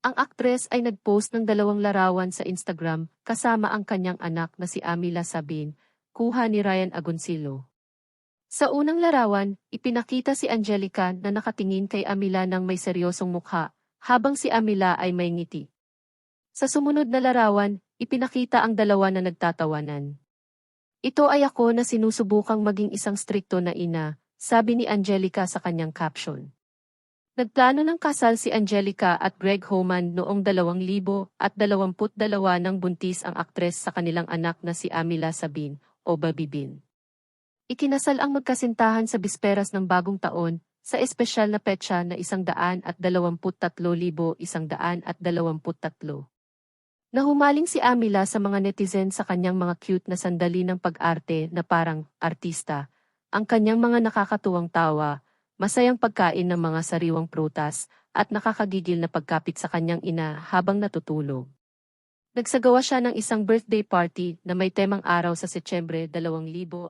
Ang aktres ay nagpost ng dalawang larawan sa Instagram kasama ang kanyang anak na si Amila Sabin, kuha ni Ryan Agoncillo. Sa unang larawan, ipinakita si Angelica na nakatingin kay Amila ng may seryosong mukha, habang si Amila ay may ngiti. Sa sumunod na larawan, ipinakita ang dalawa na nagtatawanan. Ito ay ako na sinusubukang maging isang strikto na ina, sabi ni Angelica sa kanyang caption. Nagplano ng kasal si Angelica at Greg Homan noong 2022 nang buntis ang aktres sa kanilang anak na si Amila Sabin o Babibin. Ikinasal ang magkasintahan sa bisperas ng bagong taon sa espesyal na petsa na 123,123. Nahumaling si Amila sa mga netizen sa kanyang mga cute na sandali ng pag-arte na parang artista, ang kanyang mga nakakatuwang tawa, masayang pagkain ng mga sariwang prutas, at nakakagigil na pagkapit sa kanyang ina habang natutulog. Nagsagawa siya ng isang birthday party na may temang araw sa Setyembre 2023.